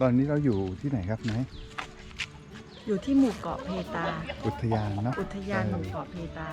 ตอนนี้เราอยู่ที่ไหนครับไหนอยู่ที่หมู่เกาะเพตา อุทยานเนาะอุทยานหมู่เออเกาะเพตา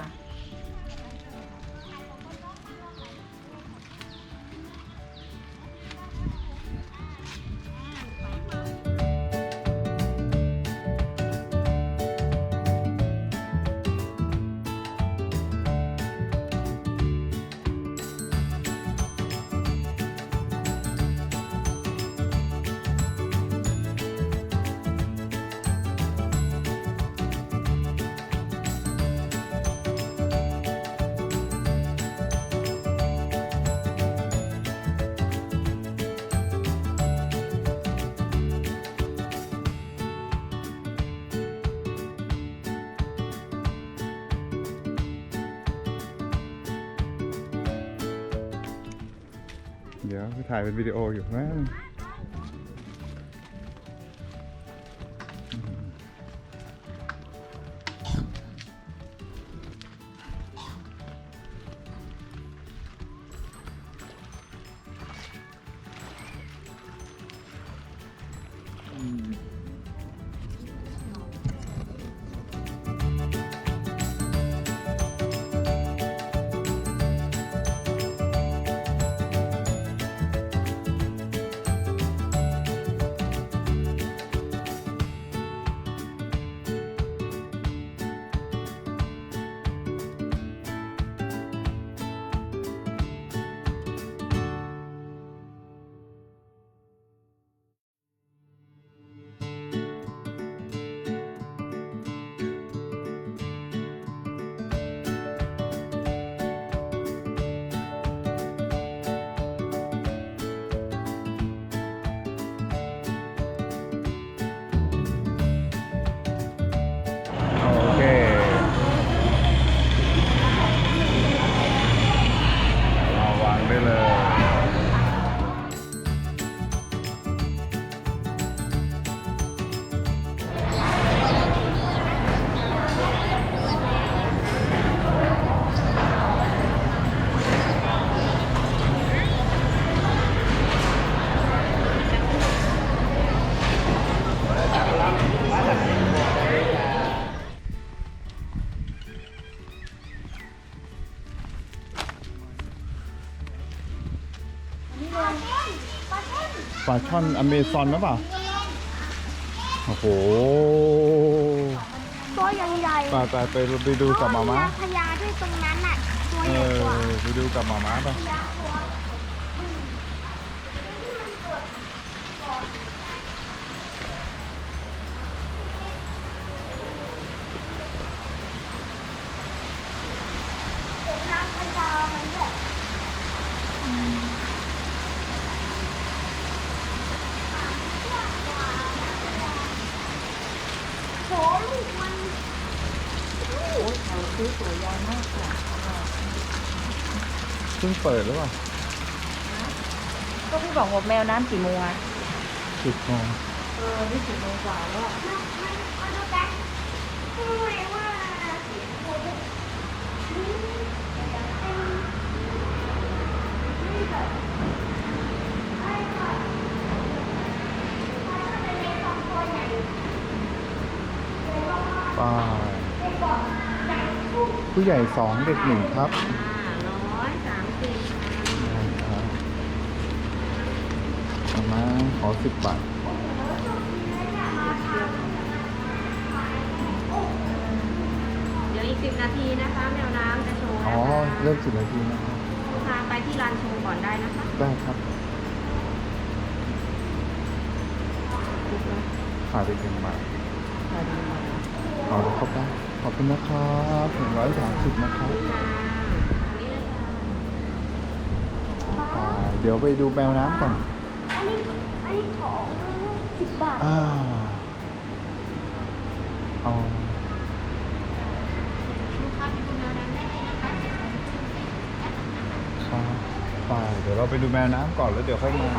เดี๋ยวไปถ่ายเป็นวิดีโออยู่นะ ช่อนอเมซอนหรือเปล่าโอ้โหตัวใหญ่ไปไปไปไปดูกับหมาม้าพญาด้วยตรงนั้นน่ะตัวเอใหญ่อกว่าไปดูกับหมาม้าไป พญาตัวน้ำพญามันแบบโหลูกมัน เพิ่งเปิดหรือเปล่าก็พี่บอกว่าแมวน้ำกี่โมงอะสิบโมงเออนี่สิบโมงกว่าแล้วอะมันมันมันดูกันทำไมว่าสีโคตรป้าผู้ใหญ่สองเด็กหนึ่งครับ ร้อยสามสิบ ครับเอามา ขอสิบบาทเดี๋ยวอีกสิบนาทีนะคะแมวน้ำจะโชว์อ๋นะอคะเริ่มสิบนาทีนะครับพาไปที่ลานโชว์ก่อนได้นะคะได้ครับขายไปหนึ่งบาทเอาเลยครับได้ขอบคุณนะครับหนึ่งร้อยสามสิบนะครับอ่าเดี๋ยวไปดูแมวน้ำก่อน อันนี้อันนี้ของสิบบาทอ่าเอาครับไปเดี๋ยวเราไปดูแมวน้ำก่อนแล้วเดี๋ยวค่อยมา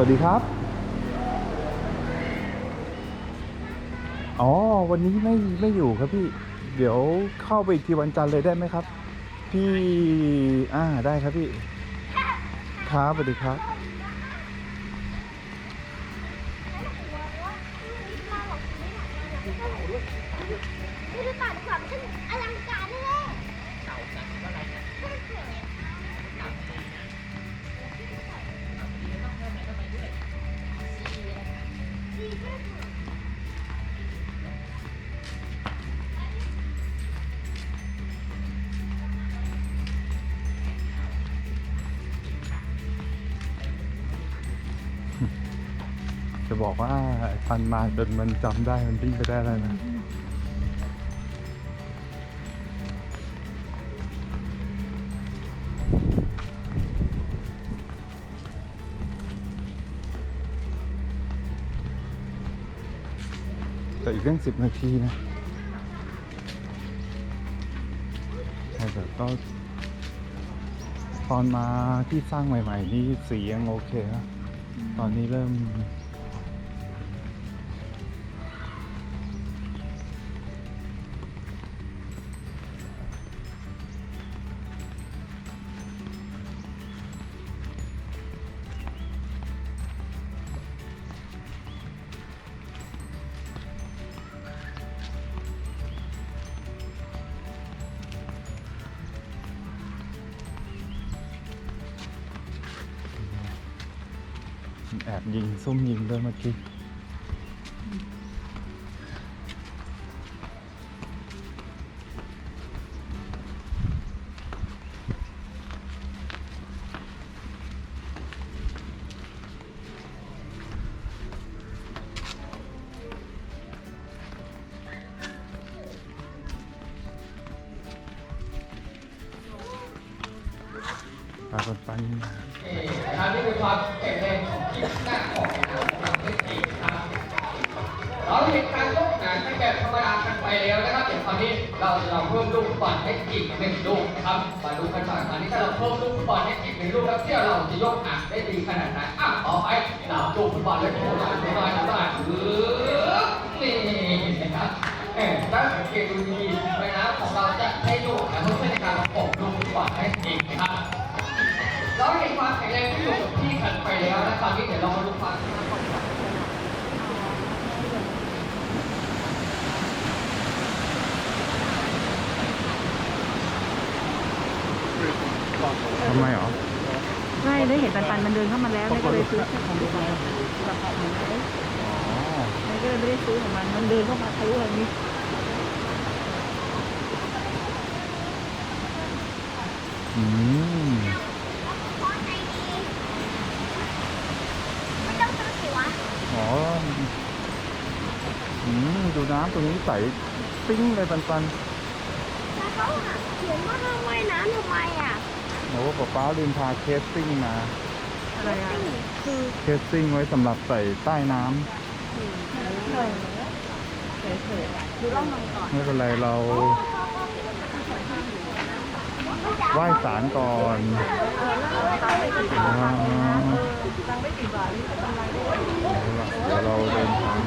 วัสดีครับ อ๋อ วันนี้ไม่ไม่อยู่ครับพี่ เดี๋ยวเข้าไปอีกทีวันจันทร์เลยได้ไหมครับ พี่ อ่า ได้ครับพี่ ครับสวัสดีครับ มาจนมันจำได้มันวิ่งไปได้แล้วนะแต่อีกเรื่องสิบนาทีนะใช่แต่ก็ตอนมาที่สร้างใหม่ ๆ นี่สียังโอเคนะตอนนี้เริ่ม แอบยิงซุ่มยิงด้วยเมื่อกี้ กตดูดีๆใบน้ำของเราจะให้ลูกนะเพื่อในการประกบลูกฟุตบอลให้อีกนะครับเราเห็นความแข็งแรงที่อยู่กับที่กันไปแล้วนะตอนนี้เดี๋ยวเรามาดูความทำไมหรอไม่ได้เห็นปันปันมันเดินเข้ามาแล้วไม่ก็เลยซื้อของดูไปกับของมันไว้อ๋อไม่ก็เลยไม่ได้ซื้อของมันมันเดินเข้ามาทะลุอะไรนี่ อืมไม่ต้องซื้อสิวะอ๋ออืมดูน้ำตรงนี้ใสปิ้งเลยปันปันแล้วเขาอะเขียนว่าห้ามว่ายน้ำทำไมอะโอ้ป๊าป๊าลืมพาเคสซิ่งมาอะไรอะคือเคสซิ่งไว้สำหรับใส่ใต้น้ดูร่องมันก่อนำไม่เป็นไรเรา ไหว้ศาลก่อนเดี๋ยวเราเดินทาง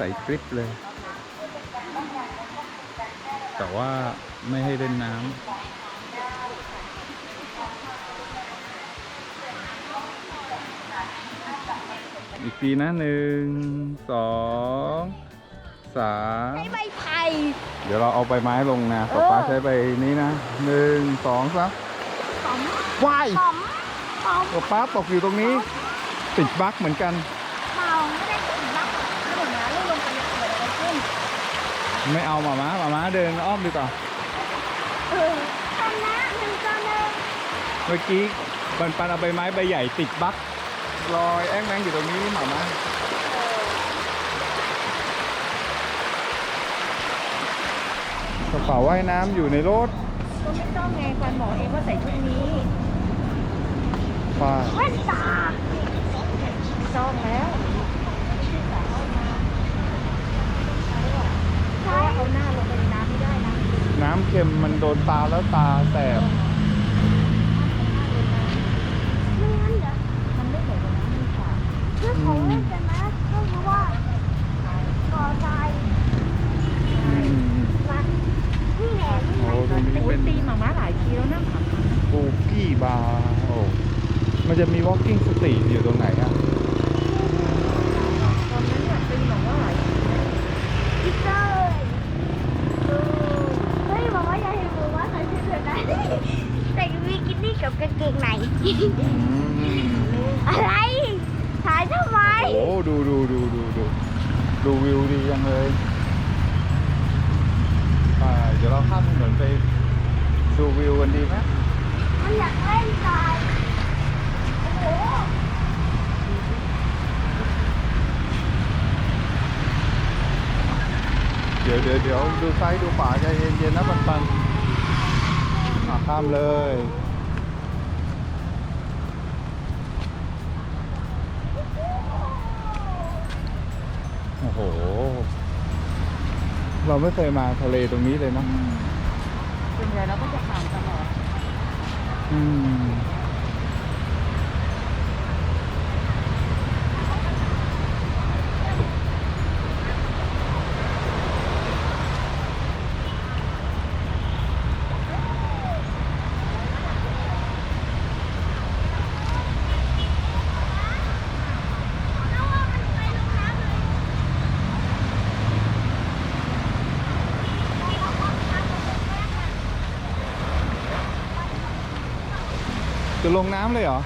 ใสกริบเลย แต่ว่าไม่ให้เล่นน้ำอีกทีนะหนึ่งสองสามใช้ใบไผ่เดี๋ยวเราเอาใบไม้ลงนะป๊าป๊าใช้ใบนี้นะหนึ่งสองสามหอมว้ายหอมหอมป๊าป๊าตกอยู่ตรงนี้ ติดบั๊กเหมือนกัน เมาไม่ได้ถึงบ้างไม่ถึงนะลูกลงไปจะเกิดอะไรขึ้น ไม่เอาหมาม้าหมาม้าเดินอ้อมดีกว่าเออชนะหนึ่งต่อหนึ่งเมื่อกี้ปันปันเอาใบไม้ใบใหญ่ติดบั๊กลอยแอ้งแมงอยู่ตรงนี้หมาม้ากระเป๋าว่ายน้ำอยู่ในรถก็ไม่ต้องไงควันบอกเองว่าใส่ชุดนี้ป้า แว่นตาไม่ต้องแล้ว ใช่ เอาหน้าลงไปในน้ำไม่ได้นะน้ำเค็มมันโดนตาแล้วตาแสบ ไม่งั้นเดี๋ยวมันไม่เหมือนกับน้ำในสระเรื่องของเล่นกันนะก็คือว่าก่อทรายอืมมันนี่แหละนี่โอ้แหละตรงนี้โอ้เป็ยนตีหมาม้าหลายทีแล้วนะขับปูกี้บาร์โอ้มันจะมี walking street อยู่ตรงไหนอะ ตอนนั้นเนี่ยตีหมาม้าหลายที พี่เต้ยเออเฮ้ยบอกว่าอย่าเห็นบอกว่าใส่ชุดแบบนั้นใส่บิกินี่กับกางเกงใน อืม อะไรถ่ายทำไม โอ้ดูดูดูดูดูดูวิวดีจังเลยไปเดี๋ยวเราข้ามถนนไปดูวิวกันดีไหม มันอยากเล่นทรายโอ้โห เดี๋ยวเดี๋ยวเดี๋ยวดูซ้ายดูขวาใจเย็นๆนะปันปันอะข้ามเลย โอ้โห เราไม่เคยมาทะเลตรงนี้เลยนะส่วนใหญ่เราก็จะผ่านตลอด อืม ลงน้ำเลยเหรอ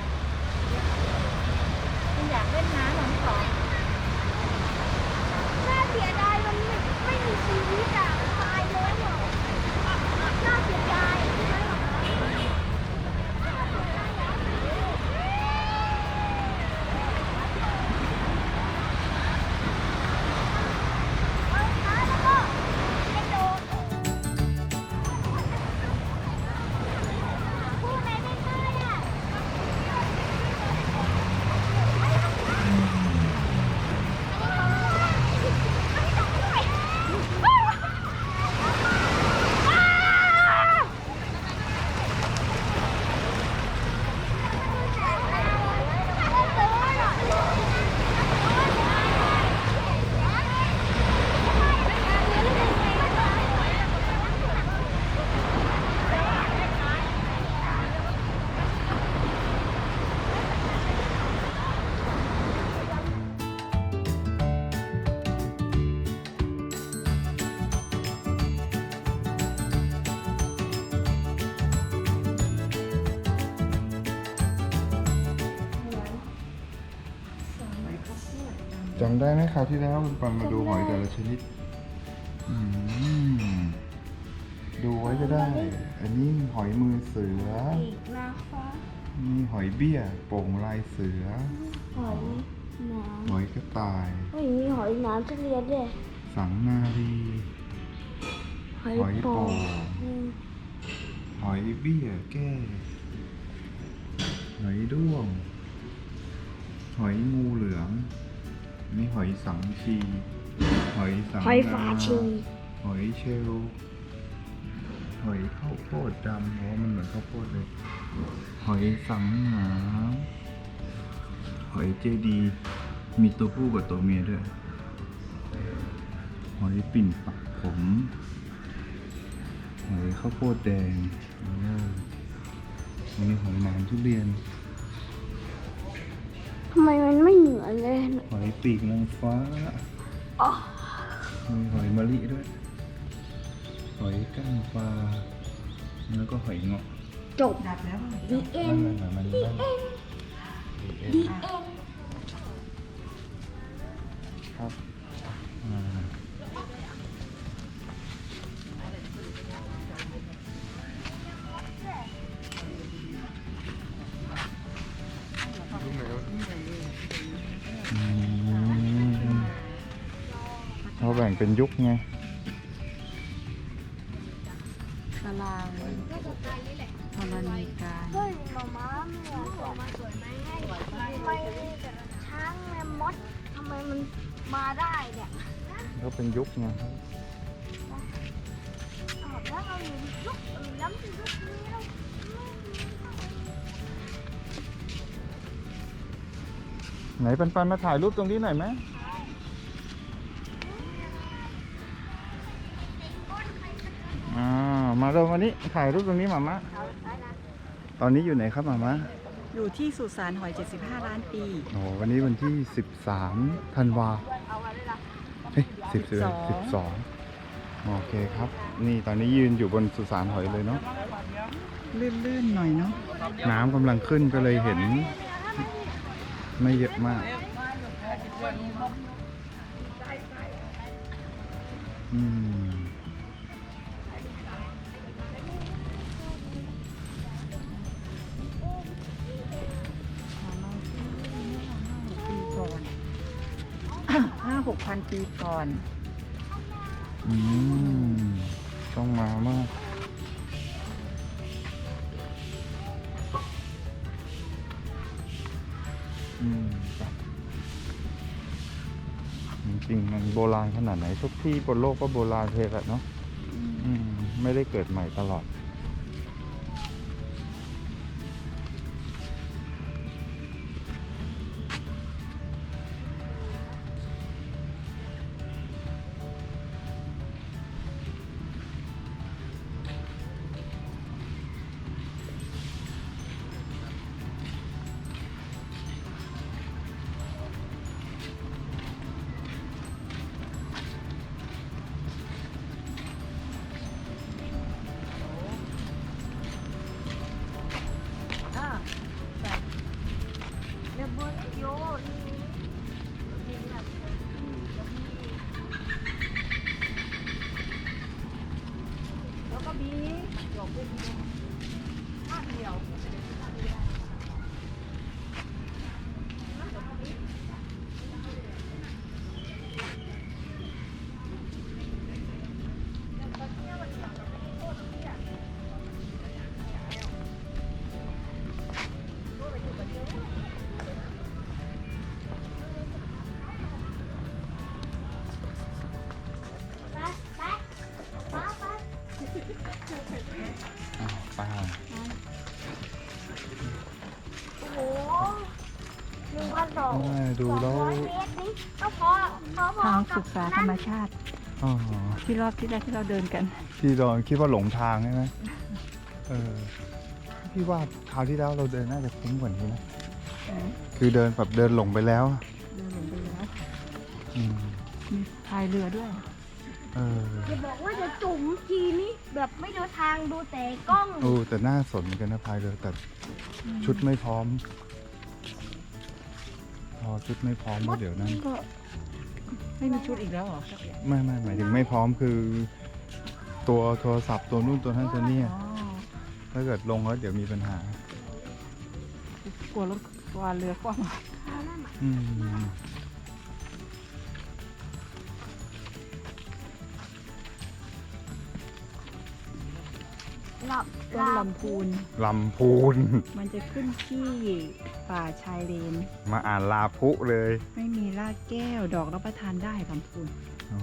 จำได้ไหมคราวที่แล้วคุณปันมาดูหอยแต่ละชนิดอืมดูไว้ก็ได้ อันนี้หอยมือเสือ อีกนะคะมีหอยเบี้ยโป่งลายเสือ หอยน้หอยกระต่ายำเฮ้ยมีหอยน้ำทุเรียนด้วยสังนารีหอยหอยโป่โป่งงอืมหอยเบี้ยแก้หอยด้วง หอยงูเหลือง มีหอยสังชี หอยสังหอยนาฝาชี หอยเชลลหอยข้าวโพดดำเพราะว่ามันเหมือนข้าวโพดเลย หอยสังหาหอยเจดี มีตัวผู้กับตัวเมียด้วยอยปิ่นปักผม หอยข้าวโพดแดงเอออันนี้หอยนางทุเรียน ทำไมมันไม่เห มือนเลยหอยปีกนางฟ้าอ๋อมีหอยมะลิด้วย หอยก้างปลา แล้วก็หอยเงาะจบดับแล้วดีเอ็นั่นนน่ะมันนั่นดีเอ็นครับ แบ่งเป็นยุคไงตารางธรณีการเฮ้ยมาม้าเนี่ยสวยมาสวยไหมทำไมช้างแมมมอสทำไมมันมาได้เนี่ยก็เป็นยุคไงอ้าวแล้วเราอยู่ยุคล้วมันยุคนี้เราไหนปันปันมาถ่ายรูปตรงนี้หน่อยไหม นนี้ถ่ายรูปตรงนี้หมามะตอนนี้อยู่ไหนครับหมามะอยู่ที่สุสานหอย 75 ล้านปี โอ้วันนี้วันที่ 13ธันวาเฮ้ยสิบสิบสิบสองโอเคครับ นี่ตอนนี้ยืนอยู่บนสุสานหอยเลยเนาะ ลื่นๆหน่อยเนาะ น้ำกำลังขึ้นก็เลยเห็น ไม่เยอะมาก อืม พันปีก่อน อืมต้องมามากอืมไปจริงๆมันโบราณขนาดไหน ทุกที่บนโลกก็โบราณเทอะเนาะอืมไม่ได้เกิดใหม่ตลอด นึ่งพันสองอ่าดูแล้วร้อยเมตรนี่ก็พอพอพอทางกับศึกษาธรรมชาติ อ๋อที่รอบที่แรกที่เราเดินกันพี่ดอนคิดว่าหลงทางใช่ไหมเออพี่ว่าคราวที่แล้วเราเดินน่าจะคุ้มกว่านี้นะคือเดินแบบเดินหลงไปแล้วอะเดินลงไปแล้วอืมมีพายเรือด้วย เออจะบอกว่าจะจุ๋มทีนี้แบบไม่ดูทางดูแต่กล้อง โอ้แต่น่าสนเหมือนกันนะพายเรือแต่ชุดไม่พร้อม พอชุดไม่พร้อมแล้วเดี๋ยวนั้นก็ไม่มีชุดอีกแล้วเหรอไม่ไม่หมายถึงไม่พร้อมคือ ตัวโทรศัพท์ตัวนู่นตัวนั้นตัวนี้อ๋อถ้าเกิดลงแล้วเดี๋ยวมีปัญหา กลัวรถกลัวเรือคว่ำ อืมหลับ ต้นลำพูน ลำพูน มันจะขึ้นที่ป่าชายเลน มาอ่านลาพุเลยไม่มีรากแก้วดอกรับประทานได้ลำพูน โอ้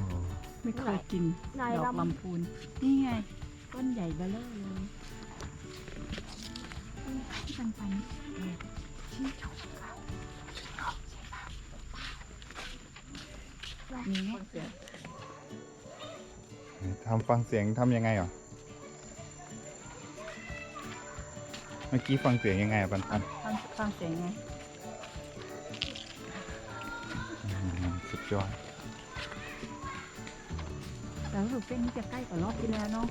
ไม่เคยกินไหนดอกลำ ลำพูน นี่ไง ต้นใหญ่เบ้อเร่อเลยที่ปันปันแอบชื่อชมค่ะมีไหมเสือทำฟังเสียงทำยังไงเหรอ เมื่อกี้ฟังเสียงยังไงอะปันปันฟังฟังเสียงไงอืมสุดยอดแต่รู้สึกเส้นนี้จะใกล้กว่ารอบที่แล้วเนาะ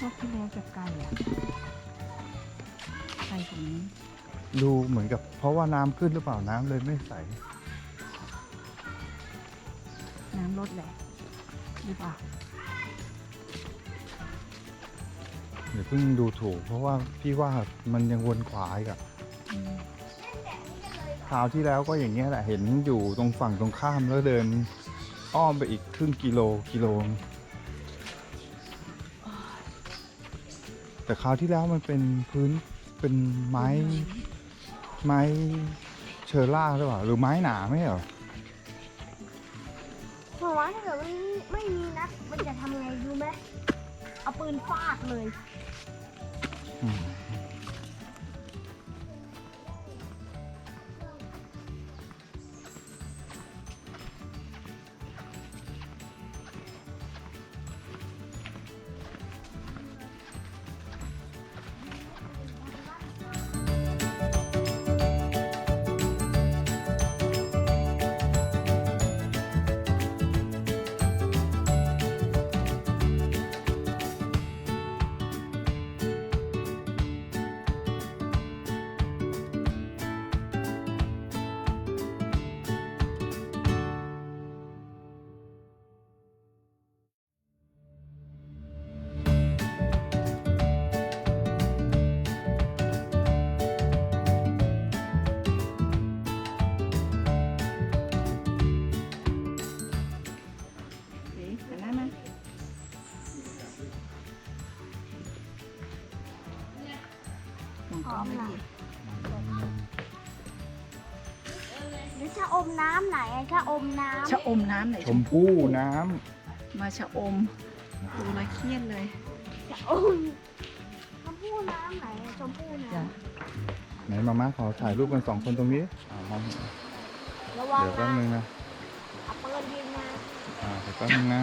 รอบที่แล้วจะไกลอะไกลกว่านี้ดูเหมือนกับเพราะว่าน้ำขึ้นหรือเปล่าน้ำเลยไม่ใส น้ำลดแหละหรือเปล่า พิ่งดูถูก เพราะว่าพี่ว่ามันยังวนขวาอีกอะอืมคราวที่แล้วก็อย่างเงี้ยแหละเห็นอยู่ตรงฝั่งตรงข้ามแล้วเดิน อ้อมไปอีกครึ่งกิโลกิโล แต่คราวที่แล้วมันเป็นพื้นเป็นไม้ไม้เชอร่าหรือเปล่าหรือไม้หนาไม่ใช่เหรอเพราะว่าถ้าเกิดมันไม่มีนัดมันจะทำไงรู้ไหมเอาปืนฟาดเลย อื ชะอมน้ำชะอมน้ำไหนชมพู่น้มาชะอมดูแลวเครียดเลยชะอมชมพู่น้ำไหนอะชมพู่น้จ้ะำไหนมาม่าขอถ่ายรูปกันสองคนตรงนี้อ่ามองำระวังเดี๋ยวแป๊บนะนึงนะเอาปืนยิงนะอ่าเดี๋ยวแป๊บนึงนะ